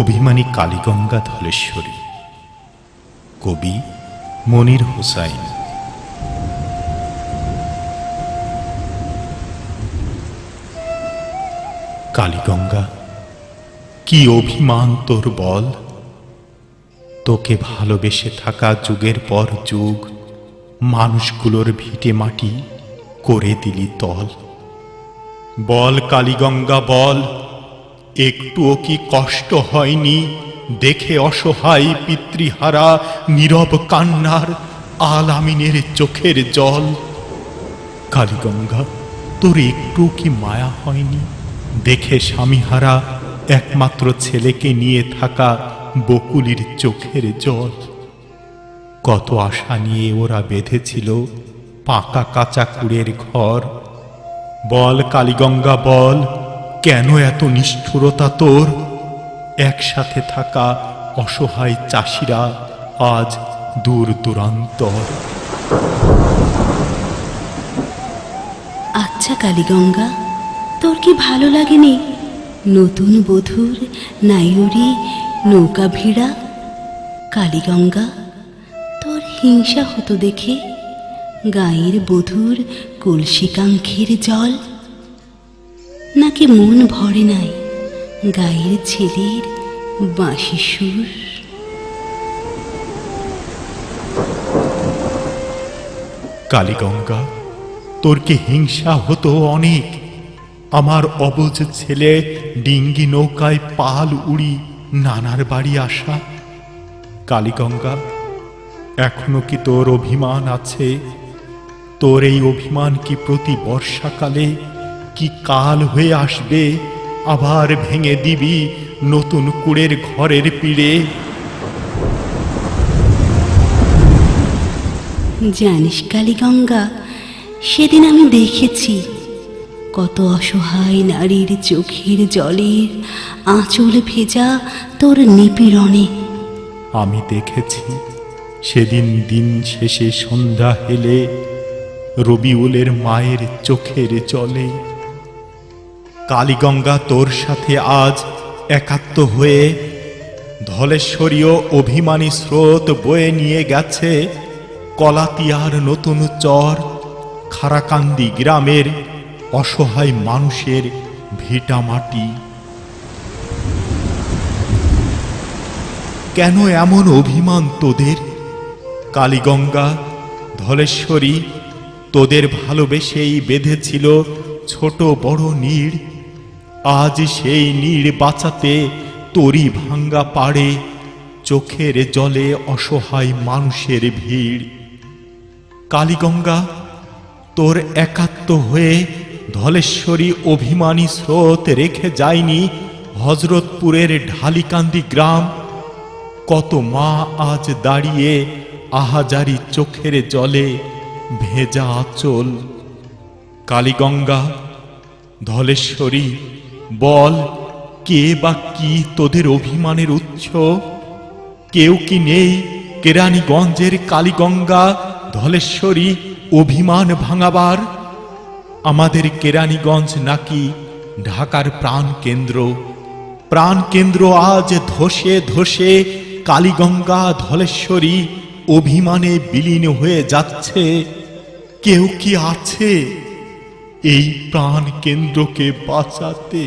অভিমানী কালীগঙ্গা ধলেশ্বরী। কবি মনির হোসাইন। কালীগঙ্গা, কি অভিমান তোর বল? তোকে ভালোবেসে থাকা যুগের পর যুগ, মানুষগুলোর ভিটে মাটি করে দিলি তল। বল কালীগঙ্গা, বল। একটুও কি কষ্ট হয়নি? দেখে অসহায় পিতৃহারা নীরব কান্নার আলামিনের চোখের জল। কালীগঙ্গা তোর একটু কি মায়া হয়নি? দেখে স্বামীহারা একমাত্র ছেলেকে নিয়ে থাকা বকুলির চোখের জল। কত আশা নিয়ে ওরা বেঁধেছিল পাকা কাঁচা কুড়ের ঘর। বল কালীগঙ্গা বল। কেন এত নিষ্ঠুরতা তোর? একসাথে থাকা অসহায় চাষিরা আজ দূর দূরান্তর। আচ্ছা কালীগঙ্গা, তোর কি ভালো লাগেনি? নতুন বধুর নাইউরি নৌকা ভিড়া? কালীগঙ্গা, তোর হিংসা হতো দেখে গায়ের বধুর কলসিকাঙ্ক্ষের জল? নাকি মন ভরে নাই গায়ের ছেলের বাঁশি সুর? কালীগঙ্গা, তোর কি হিংসা হতো অনেক? আমার অবুজ ছেলে ডিঙ্গি নৌকায় পাল উড়ি নানার বাড়ি আসা। কালীগঙ্গা, এখনও কি তোর অভিমান আছে? তোর এই অভিমান কি প্রতি বর্ষাকালে কি কাল হয়ে আসবে? আবার ভেঙে দিবি নতুন কুড়ের ঘরের পিড়ে। জানিস কালীগঙ্গা সেদিন আমি দেখেছি কত অসহায় নারীর চোখের জলের আঁচল ভেজা তোর নিপীড়নে। আমি দেখেছি সেদিন দিন শেষে সন্ধ্যা হেলে রবিউলের মায়ের চোখের জলে কালীগঙ্গা তোর সাথে আজ একাত্ম হয়ে ধলেশ্বরীয় অভিমানী স্রোত বয়ে নিয়ে গেছে কলাতিয়ার নতুন চর খারাকান্দি গ্রামের অসহায় মানুষের ভিটা মাটি কেন এমন অভিমান তোদের? কালীগঙ্গা, ধলেশ্বরী তোদের ভালোবেসেই বেঁধেছিল ছোট বড় নীড় আজ সেই নীড় বাঁচাতে তরি ভাঙ্গা পাড়ে, চোখের জলে অসহায় মানুষের ভিড়। কালীগঙ্গা, তোর একাত্ম হয়ে ধলেশ্বরী অভিমানী স্রোত রেখে যায়নি হজরতপুরের ঢালিকান্দি গ্রাম। কত মা আজ দাঁড়িয়ে আহাজারি চোখের জলে ভেজা আচল। কালীগঙ্গা, ধলেশ্বরী বল, কে বা কি তোদের অভিমানের উৎস? কেউ কি নেই কেরানীগঞ্জের কালীগঙ্গা, ধলেশ্বরী অভিমান ভাঙাবার? আমাদের কেরানীগঞ্জ নাকি ঢাকার প্রাণ কেন্দ্র? প্রাণ কেন্দ্র আজ ধসে ধসে কালীগঙ্গা, ধলেশ্বরী অভিমানে বিলীন হয়ে যাচ্ছে। কেউ কি আছে এই প্রাণ কেন্দ্রকে বাঁচাতে